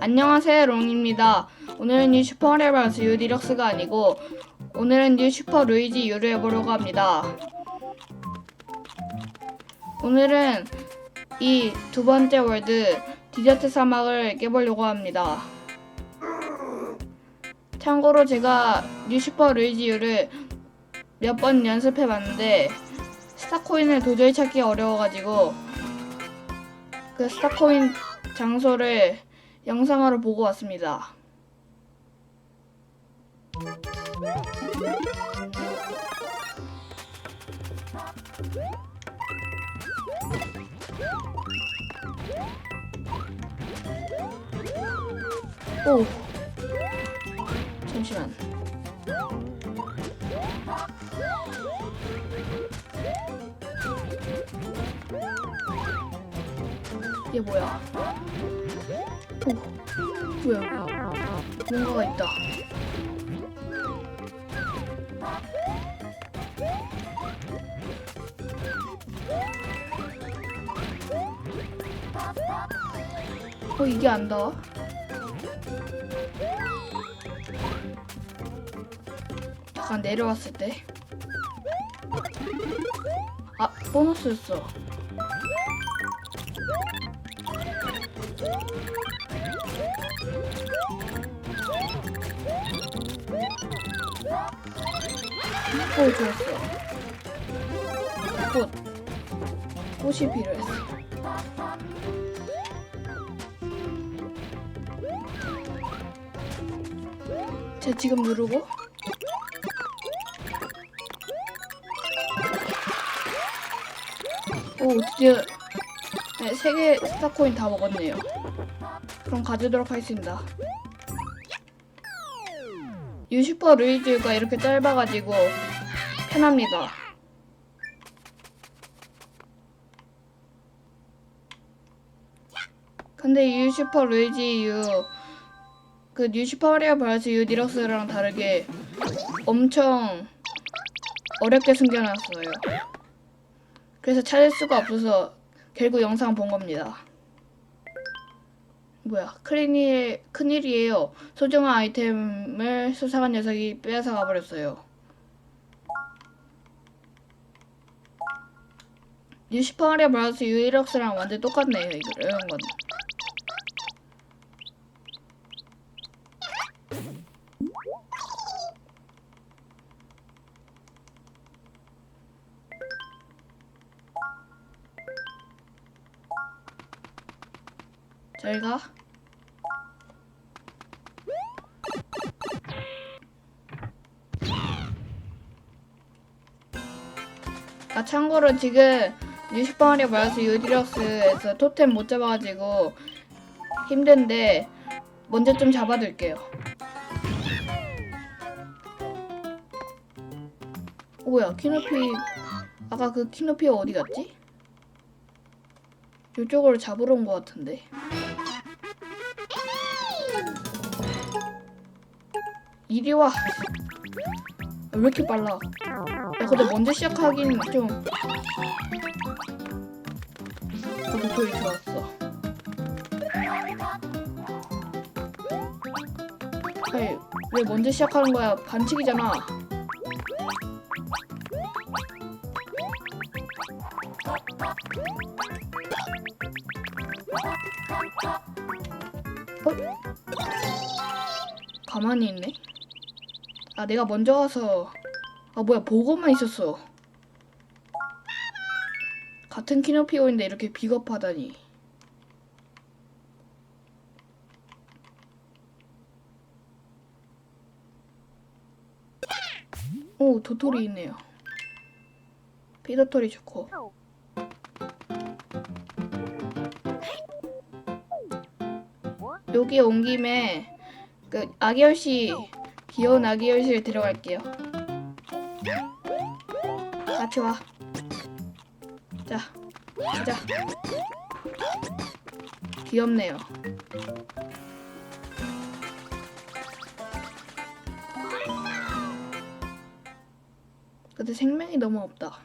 안녕하세요 롱입니다. 오늘은 뉴 슈퍼 마리오브라스 U 디럭스가 아니고 오늘은 뉴 슈퍼 루이지 U를 해보려고 합니다. 오늘은 이 두 번째 월드 디저트 사막을 깨보려고 합니다. 참고로 제가 뉴 슈퍼 루이지 U를 몇 번 연습해 봤는데 스타코인을 도저히 찾기 어려워가지고 그 스타코인 장소를 영상으로 보고 왔습니다. 오 잠시만 이게 뭐야 오 뭐야 뭔가가 있다 어 이게 안 닿아? 잠깐 내려왔을 때. 아, 보너스였어. 오, 좋았어. 꽃. 꽃이 필요했어. 자, 지금 누르고. 오, 드디어 네, 세개 스타코인 다 먹었네요. 그럼 가지도록 하겠습니다. 유슈퍼 루이즈가 이렇게 짧아가지고 편합니다. 근데 이 유슈퍼 루이지 유, 그 뉴슈퍼 마리오 브라스 유 디럭스랑 다르게 엄청 어렵게 숨겨놨어요. 그래서 찾을 수가 없어서 결국 영상 본 겁니다. 뭐야, 큰일, 큰일이에요. 소중한 아이템을 수상한 녀석이 빼앗아 가버렸어요. 뉴슈퍼 마리오 브라스 유이럭스랑 완전 똑같네요, 이거, 이런 건. 잘 가. 아 참고로 지금 뉴슈퍼마리오 브라스 유디럭스에서 토템 못 잡아가지고 힘든데 먼저 좀 잡아둘게요. 뭐야 키노피 아까 그 키노피 어디 갔지? 이쪽으로 잡으러 온 것 같은데. 이리 와. 왜 이렇게 빨라? 야, 근데 먼저 시작하긴 좀. 어, 도토리 좋았어. 아니, 왜 먼저 시작하는 거야? 반칙이잖아. 어? 가만히 있네. 아, 내가 먼저 가서. 아, 뭐야, 보고만 있었어. 같은 키노피오인데 이렇게 비겁하다니. 오, 도토리 있네요. 피도토리 좋고. 여기 온 김에 그 아기열씨 귀여운 아기열씨를 데려갈게요. 같이 와. 자, 가자. 귀엽네요. 근데 생명이 너무 없다.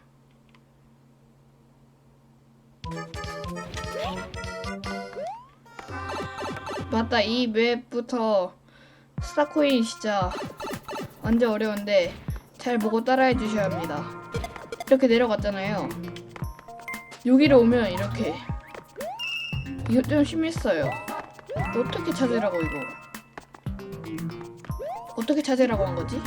맞다 이 맵부터 스타코인 진짜 완전 어려운데 잘 보고 따라해 주셔야 합니다. 이렇게 내려갔잖아요. 여기로 오면 이렇게. 이거 좀 심했어요. 어떻게 찾으라고 이거? 어떻게 찾으라고 한 거지?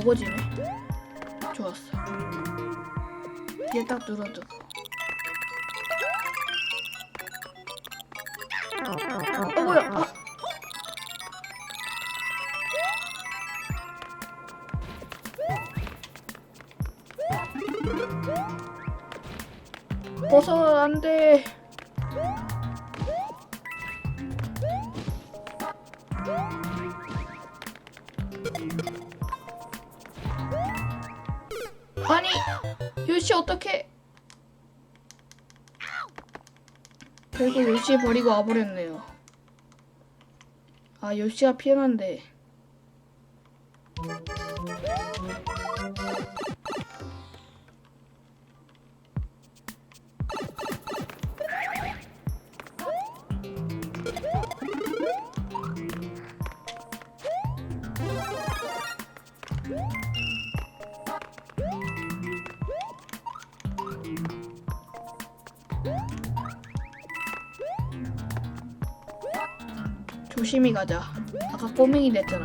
어 먹어지네. 좋았어. 얘 딱 눌러두 버리고 와버렸네요. 아 요시가 피해난데 조심히 가자. 아까 꼬맹이 됐잖아.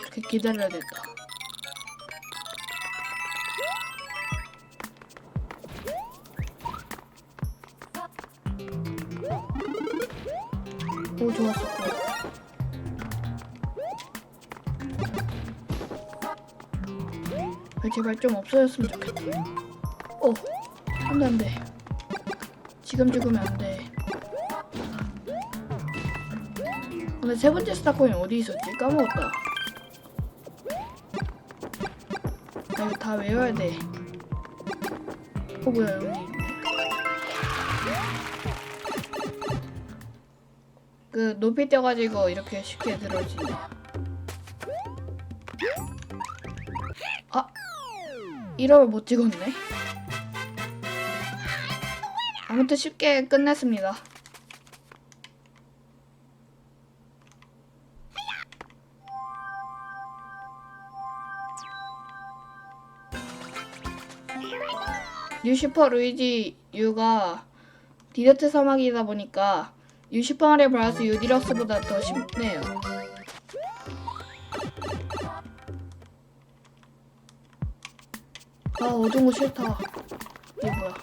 이렇게 기다려야 된다. 오 좋았어 제발 좀 없어졌으면 좋겠다 어 안돼 안돼. 지금 죽으면 안돼. 근데 세 번째 스타코인 어디 있었지? 까먹었다. 아 이거 다 외워야 돼 어 뭐야 여기. 그 높이 뛰어가지고 이렇게 쉽게 들어지 1업을 못 찍었네. 아무튼 쉽게 끝냈습니다. 뉴슈퍼 루이지 U가 디저트 사막이다 보니까 뉴슈퍼 마리오 브라스 U 디럭스보다 더 쉽네요 어두운 거 싫다 이게 뭐야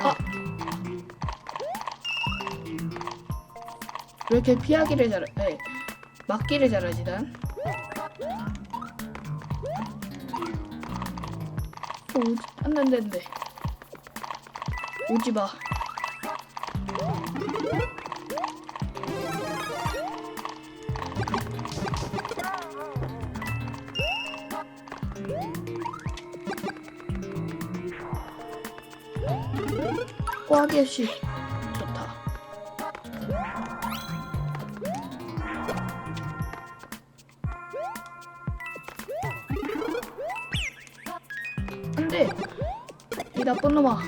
아. 왜 이렇게 피하기를 잘해 네. 막기를 잘하지 난 어, 오지 안돼 안돼 오지 마 꽈개씨 좋다. 안돼 이 나쁜 놈아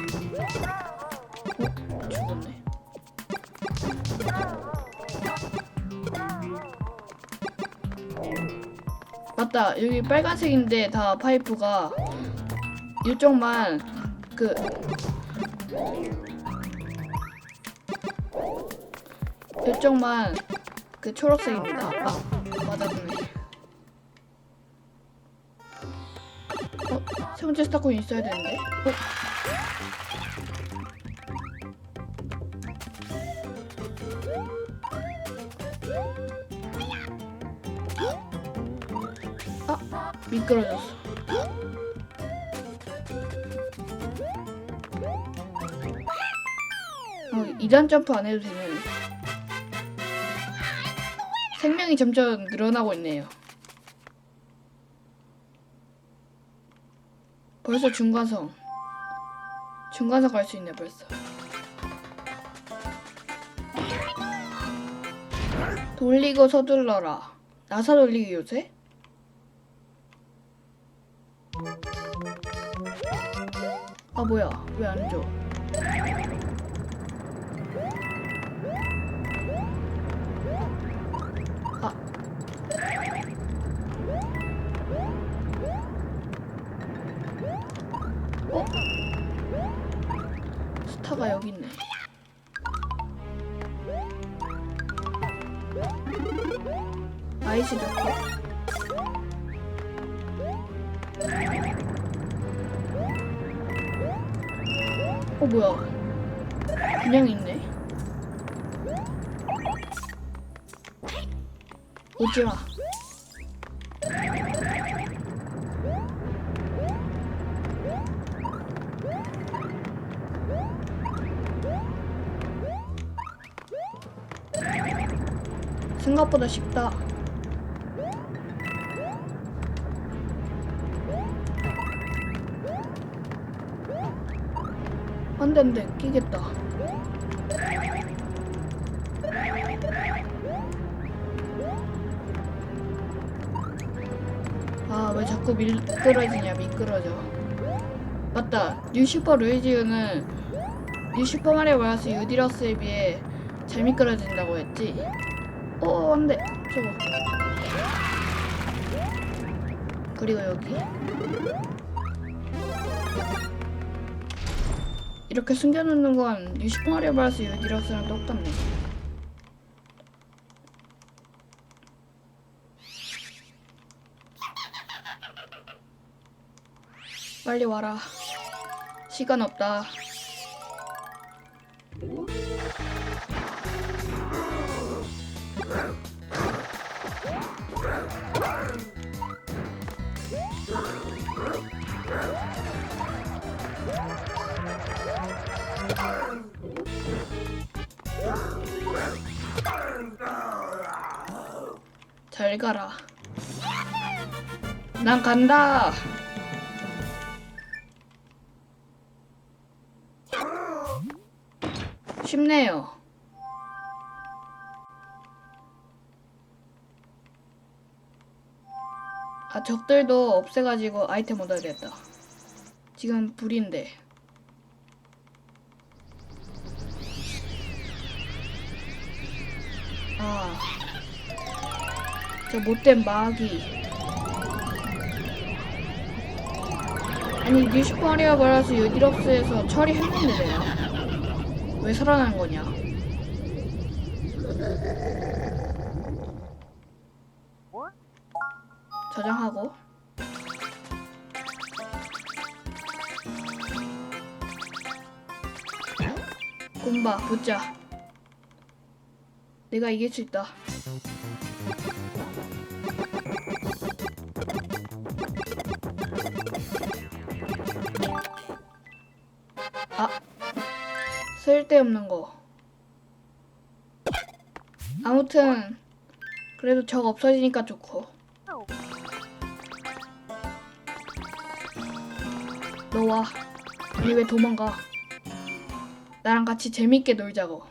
맞다 여기 빨간색인데 다 파이프가 이쪽만 그 이쪽만 그 초록색입니다. 아, 맞았네. 어, 세 번째 스타코인 있어야 되는데. 어? 미끄러졌어. 어, 2단 점프 안 해도 되는. 생명이 점점 늘어나고 있네요. 벌써 중간성. 중간성 갈 수 있네, 벌써. 돌리고 서둘러라. 나사 돌리기 요새? 아 뭐야 왜 안 줘? 아 어? 스타가 여기 있네. 아이시 좋고. 어 뭐야? 그냥 있네. 오지마. 생각보다 쉽다. 돼. 끼겠다. 아, 왜 자꾸 미끄러지냐, 미끄러져. 맞다. 뉴슈퍼 루이지우는 뉴슈퍼 마리오 브라스 유디러스에 비해 잘 미끄러진다고 했지? 어, 안 돼. 저거. 그리고 여기. 이렇게 숨겨놓는 건 브라스 유디러스랑 똑같네. 빨리 와라. 시간 없다. 잘 가라. 난 간다. 쉽네요. 아, 적들도 없애가지고 아이템 얻어야 겠다 지금 불인데. 아. 저 못된 마귀. 아니, 뉴슈퍼리아 바라스 유디럭스에서 처리했는데 내가. 왜 살아난 거냐? 저장하고 곰바 붙자 내가 이길 수 있다. 아 쓸데없는 거. 아무튼 그래도 적 없어지니까 좋고. 너와. 아니 왜 도망가? 나랑 같이 재밌게 놀자고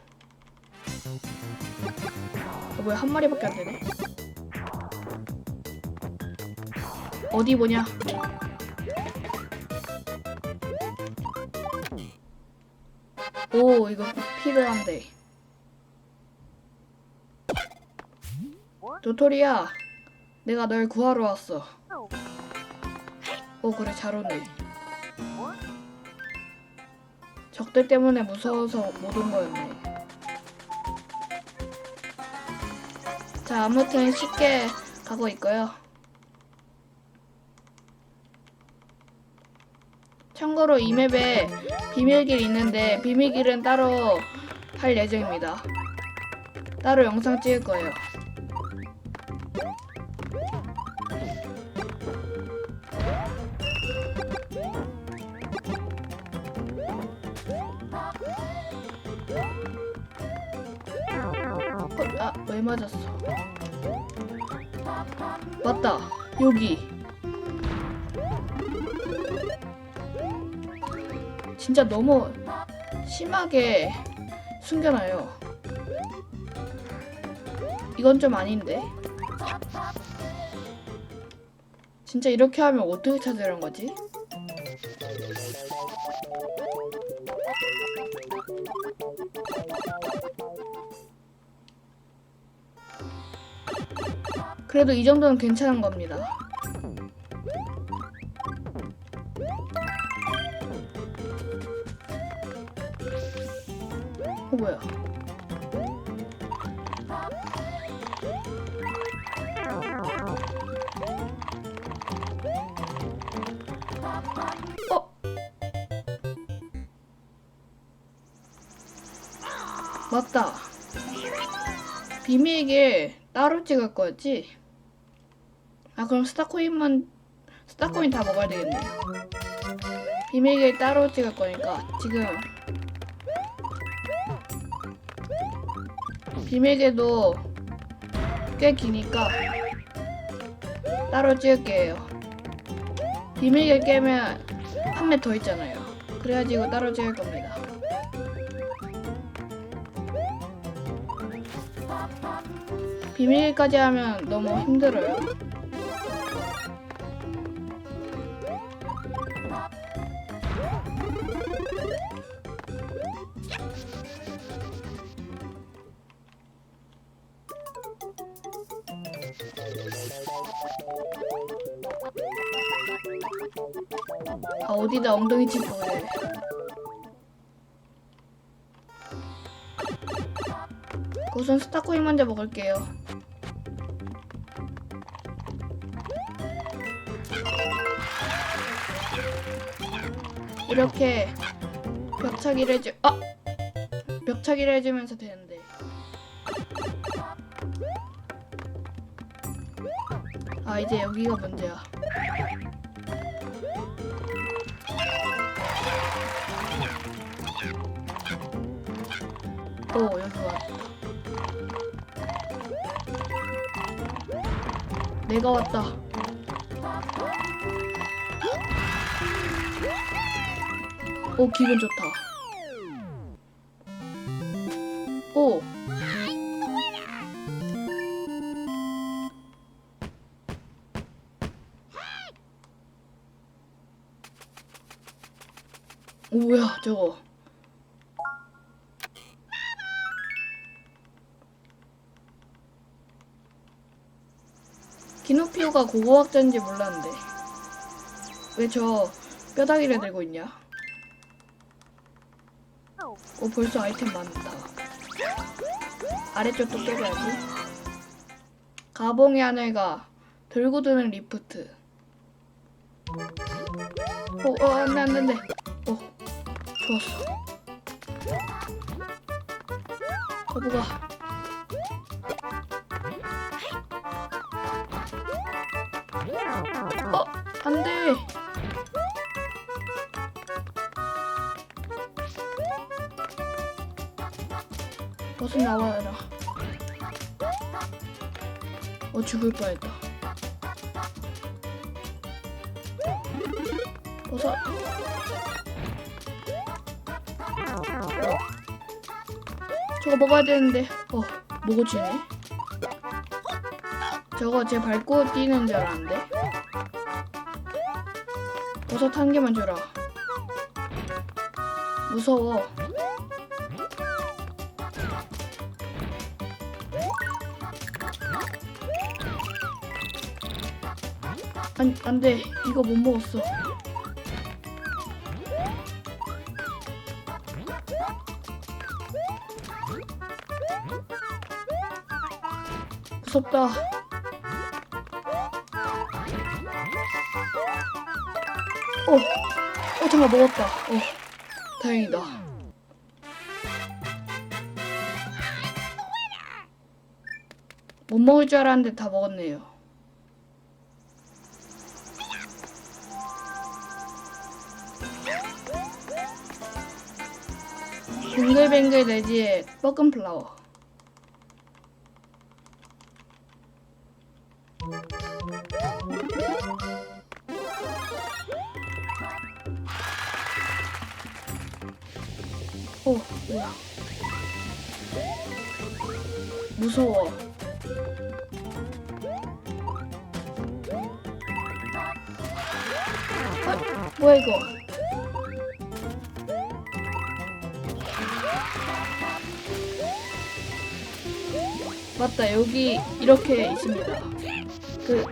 어, 뭐야 한 마리밖에 안 되네? 어디 보냐? 오 이거 필요한데. 도토리야 내가 널 구하러 왔어. 오 그래 잘 오네. 적들 때문에 무서워서 못 온 거였네 자 아무튼 쉽게 가고 있고요. 참고로 이 맵에 비밀길 있는데 비밀길은 따로 할 예정입니다. 따로 영상 찍을 거예요 맞았어? 맞다. 여기. 진짜 너무 심하게 숨겨놔요. 이건 좀 아닌데. 진짜 이렇게 하면 어떻게 찾으란 거지? 그래도 이 정도는 괜찮은 겁니다. 어 뭐야? 어? 맞다. 비밀길 따로 찍을 거였지? 아 그럼 스타코인만 스타코인 다 먹어야 되겠네. 비밀길 따로 찍을 거니까 지금 비밀길도 꽤 기니까 따로 찍을게요. 비밀길 깨면 한매더 있잖아요. 그래야지 이거 따로 찍을 겁니다. 비밀까지 하면 너무 힘들어요. 어디다 엉덩이 짚고 그래. 우선 스타코인 먼저 먹을게요. 이렇게 벽차기를 해주 아 벽차기를 해주면서 되는데 아 이제 여기가 문제야. 내가 왔다. 오 기분 좋다. 오. 오 뭐야 저거. 키노피오가 고고학자인지 몰랐는데. 왜 저 뼈다귀를 들고 있냐? 오 벌써 아이템 많다. 아래쪽도 깨봐야지. 가봉의 하늘과 들고 드는 리프트. 오, 어, 안돼 안돼 안돼. 오, 좋았어. 거부가 안 돼. 버섯 나와라. 어, 죽을 뻔했다. 버섯. 저거 먹어야 되는데. 어, 먹어지네. 저거 제 밟고 뛰는 줄 알았는데. 버섯 한 개만 줘라. 무서워. 안, 안 돼. 이거 못 먹었어. 무섭다. 어, 잠깐 먹었다. 어, 다행이다. 못 먹을 줄 알았는데 다 먹었네요. 뱅글뱅글 내지의 뻐근 플라워. 무서워. 어, 뭐야 이거? 맞다 여기 이렇게 있습니다. 그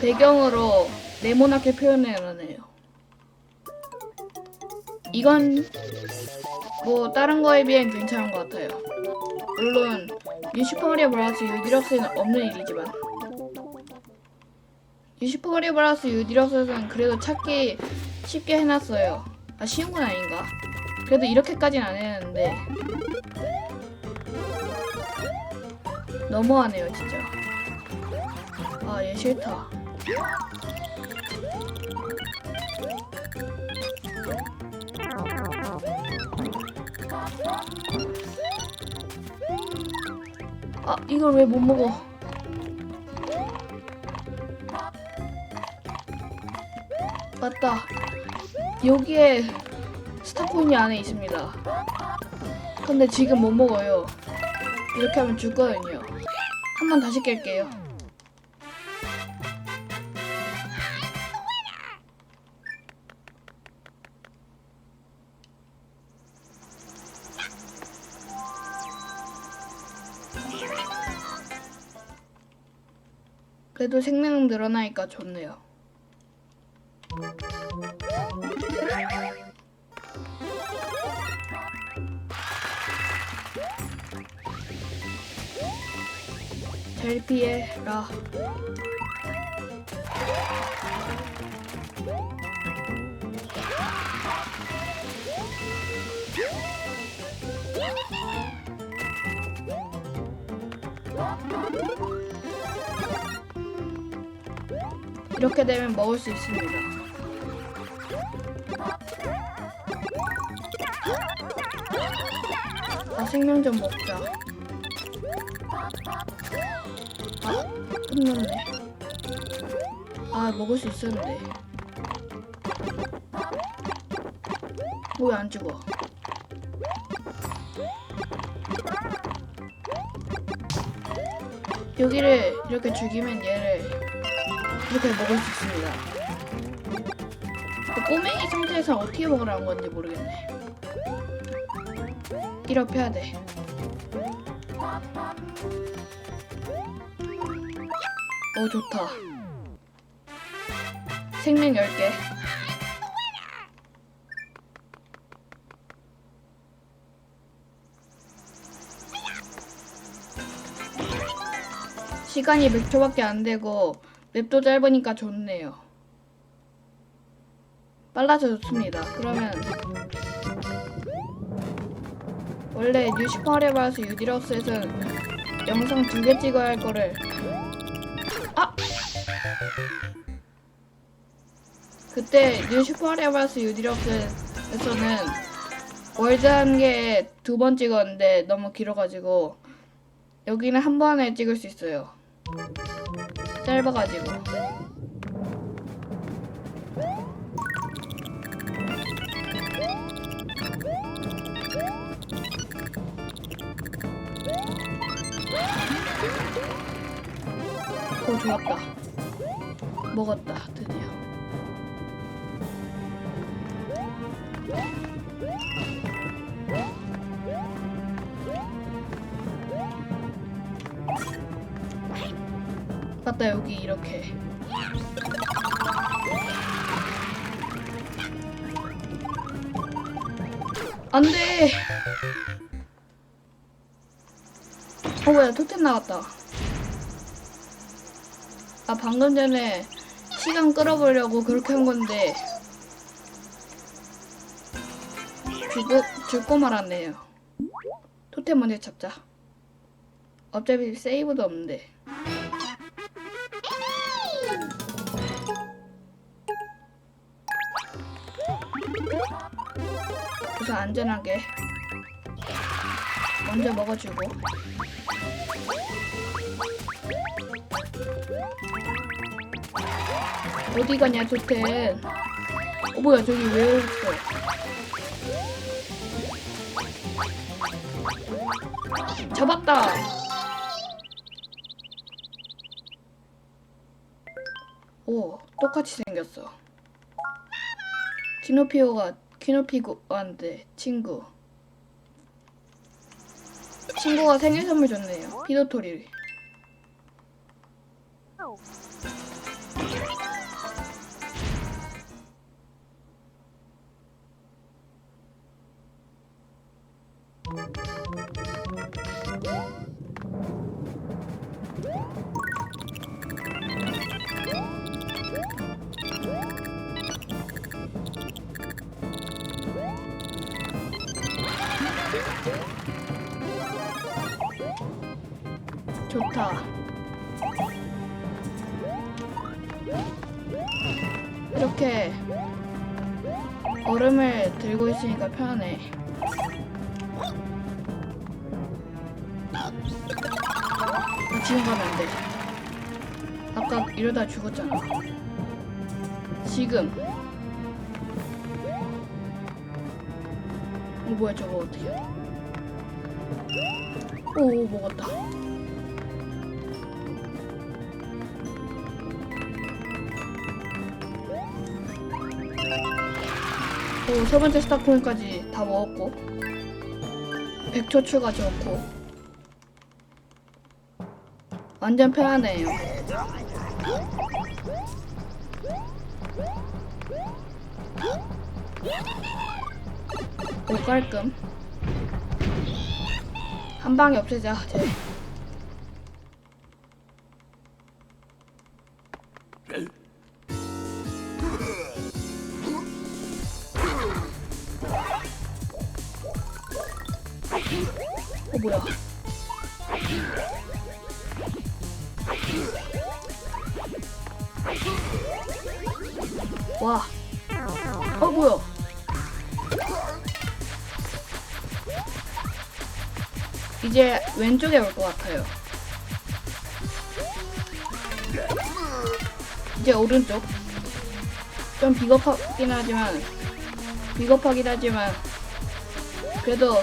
배경으로 네모나게 표현해놨네요. 이건 뭐 다른 거에 비엔 괜찮은 것 같아요. 물론 뉴슈퍼마리오 브라더스 유디럭스에는 없는 일이지만 뉴슈퍼마리오 브라더스 유디럭스는 그래도 찾기 쉽게 해놨어요. 아 쉬운 건 아닌가? 그래도 이렇게까지는 안 했는데 너무하네요 진짜. 아 얘 싫다. 아 이걸 왜 못 먹어? 맞다. 여기에 스타코인이 안에 있습니다. 근데 지금 못 먹어요. 이렇게 하면 죽거든요. 한 번 다시 깰게요. 그래도 생명 늘어나니까 좋네요. 잘 피해라. 이렇게 되면 먹을 수 있습니다. 아, 생명 좀 먹자. 아, 끝났네. 아, 먹을 수 있었는데. 왜 안 죽어? 여기를 이렇게 죽이면 얘를 이렇게 먹을 수 있습니다. 그 꼬맹이 상태에서 어떻게 먹으라는 건지 모르겠네. 이렇게 해야 돼. 어 좋다. 생명 10개. 시간이 몇 초밖에 안 되고 맵도 짧으니까 좋네요. 빨라져 좋습니다. 그러면 원래 뉴시파레바스 유디럭스에서는 영상 두 개 찍어야 할 거를 아! 그때 뉴슈퍼레바스 유디럭스에서는 월드 한 개에 두 번 찍었는데 너무 길어가지고 여기는 한 번에 찍을 수 있어요. 짧아가지고. 오 좋았다. 먹었다 드디어. 맞다 여기 이렇게. 안돼. 어 뭐야 토템 나갔다. 아 방금 전에 시간 끌어보려고 그렇게 한 건데 죽고 죽고 말았네요. 토템 먼저 잡자. 어차피 세이브도 없는데. 안전하게 먼저 먹어주고. 어디 가냐 조텐 어 뭐야 저기 왜 있어 잡았다! 오 똑같이 생겼어. 키노피오가 키노피고한테 친구. 친구가 생일 선물 줬네요. 피도토리 좋다. 이렇게 얼음을 들고 있으니까 편하네. 아, 지금 가면 안 돼. 아까 이러다 죽었잖아. 지금. 어, 뭐야, 저거 어떻게. 오, 오, 먹었다. 오, 세 번째 스타코인까지 다 먹었고 100초 추가 적고. 완전 편하네요. 오 깔끔. 한 방에 없애자 쟤 왼쪽에 올 것 같아요. 이제 오른쪽. 좀 비겁하긴 하지만 비겁하긴 하지만 그래도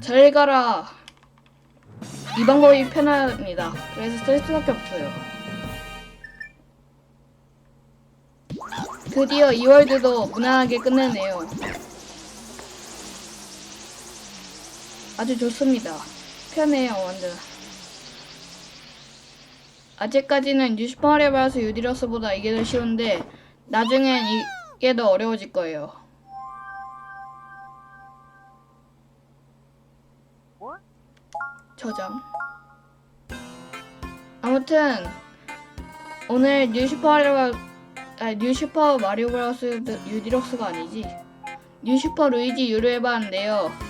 잘 가라. 이 방법이 편합니다. 그래서 쓸 수밖에 없어요. 드디어 2월드도 무난하게 끝내네요. 아주 좋습니다. 편해요, 완전. 아직까지는 마리오 브라스 유디러스보다 이게 더 쉬운데 나중엔 이게 더 어려워질 거예요. 저장. 아무튼 오늘 뉴슈퍼 아니 뉴슈퍼 마리오 브라스 유디럭스가 아니지. 뉴슈퍼 루이지 유로 해봤는데요.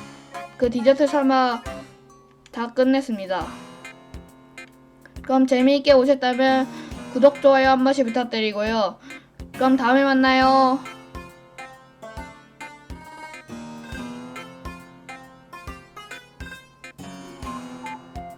그 디저트 설마 다 끝냈습니다. 그럼 재미있게 오셨다면 구독, 좋아요 한 번씩 부탁드리고요. 그럼 다음에 만나요.